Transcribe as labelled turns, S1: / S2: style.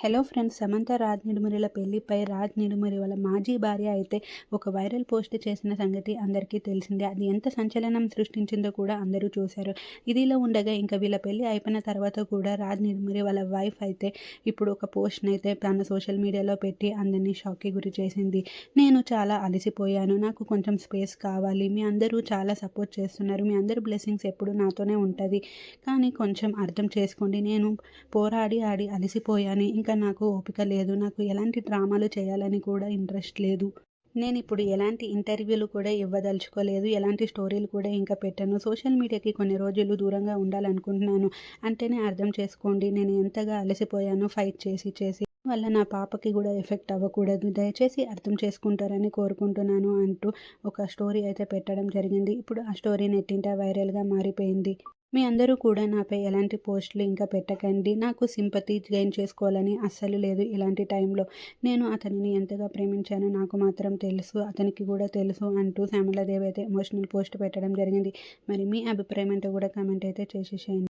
S1: Hello friends Samantha Raj నిడుమరిల పెళ్ళిపై రాజ్ నిడుమరి వాళ్ళ మాజీ భార్య అయితే ఒక వైరల్ పోస్ట్ చేసిన సంగతి అందరికీ తెలిసిందే. అది ఎంత సంచలనం సృష్టించిందో కూడా అందరూ చూశారు. ఇదిలో ఉండగా ఇంకా వీళ్ళ పెళ్ళి అయిపోయిన తర్వాత కూడా రాజ్ నిడుమరి వాళ్ళ వైఫ్ అయితే ఇప్పుడు ఒక పోస్ట్ని అయితే తన సోషల్ మీడియాలో పెట్టి అందరినీ షాక్కి గురి చేసింది. నేను చాలా అలసిపోయాను. నాకు కొంచెం స్పేస్ కావాలి. మీ అందరూ చాలా సపోర్ట్ చేస్తున్నారు. మీ అందరు బ్లెస్సింగ్స్ ఎప్పుడు నాతోనే ఉంటుంది. కానీ కొంచెం అర్థం చేసుకోండి. నేను పోరాడి ఆడి అలసిపోయాను. ఇంకా నాకు ఓపిక లేదు. నాకు ఎలాంటి డ్రామాలు చేయాలని కూడా ఇంట్రెస్ట్ లేదు. నేను ఇప్పుడు ఎలాంటి ఇంటర్వ్యూలు కూడా ఇవ్వదలుచుకోలేదు. ఎలాంటి స్టోరీలు కూడా ఇంకా పెట్టాను. సోషల్ మీడియాకి కొన్ని రోజులు దూరంగా ఉండాలనుకుంటున్నాను. అంటేనే అర్థం చేసుకోండి. నేను ఎంతగా అలసిపోయాను ఫైట్ చేసి చేసి. వల్ల నా పాపకి కూడా ఎఫెక్ట్ అవ్వకూడదు. దయచేసి అర్థం చేసుకుంటారని కోరుకుంటున్నాను అంటూ ఒక స్టోరీ అయితే పెట్టడం జరిగింది. ఇప్పుడు ఆ స్టోరీ నెట్టింట వైరల్గా మారిపోయింది. మీ అందరూ కూడా నాపై ఎలాంటి పోస్టులు ఇంకా పెట్టకండి. నాకు సింపతి గెయిన్ చేసుకోవాలని అస్సలు లేదు ఇలాంటి టైంలో. నేను అతనిని ఎంతగా ప్రేమించానో నాకు మాత్రం తెలుసు. అతనికి కూడా తెలుసు అంటూ శ్యామలాదేవి అయితే ఎమోషనల్ పోస్ట్ పెట్టడం జరిగింది. మరి మీ అభిప్రాయం ఏంటో కూడా కామెంట్ అయితే చేసేసేయండి.